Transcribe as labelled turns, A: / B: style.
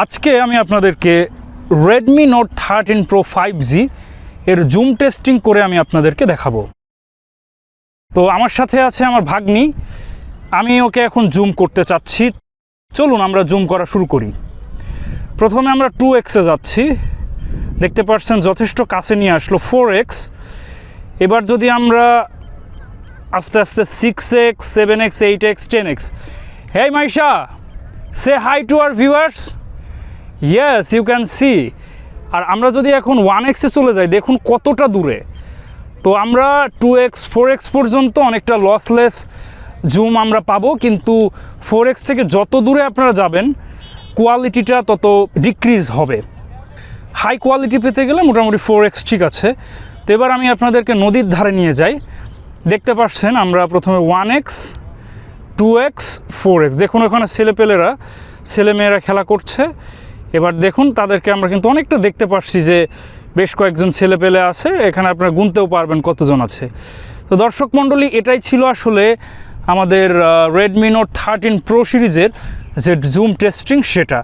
A: আজকে আমি আপনাদেরকে Redmi Note thirteen Pro five G এর জুম টেস্টিং করে আমি আপনাদেরকে দেখাবো। তো আমার সাথে আছে আমার ভাগ্নি। আমি ওকে এখন জুম করতে চাচ্ছি। চলুন আমরা জুম করা শুরু করি। প্রথমে আমরা টু এক্সে যাচ্ছি। দেখতে পাচ্ছেন যথেষ্ট কাছে নিয়ে আসলো ফোর এক্স এবার যদি আমরা আস্তে আস্তে six x seven x eight x ten x hey Maisha say hi to our viewers yes you can see আর আমরা যদি এখন ওয়ান এক্সে চলে যাই, দেখুন কতটা দূরে। তো আমরা টু এক্স ফোর এক্স পর্যন্ত অনেকটা লসলেস জুম আমরা পাবো, কিন্তু ফোর এক্স থেকে যত দূরে আপনারা যাবেন কোয়ালিটিটা তত ডিক্রিজ হবে। হাই কোয়ালিটি পেতে গেলে মোটামুটি ফোর এক্স ঠিক আছে। তো এবার আমি আপনাদেরকে নদীর ধারে নিয়ে যাই। দেখতে পাচ্ছেন আমরা প্রথমে one x two x four x দেখুন ওখানে ছেলেপেলেরা, ছেলেমেয়েরা খেলা করছে। এবার দেখুন, তাদেরকে আমরা কিন্তু অনেকটা দেখতে পাচ্ছি যে বেশ কয়েকজন ছেলে পেলে আছে, এখানে আপনারা গুনতেও পারবেন কতজন আছে। তো দর্শক মণ্ডলী, এটাই ছিল আসলে আমাদের রেডমি নোট থার্টিন প্রো সিরিজের যে জুম টেস্টিং সেটা।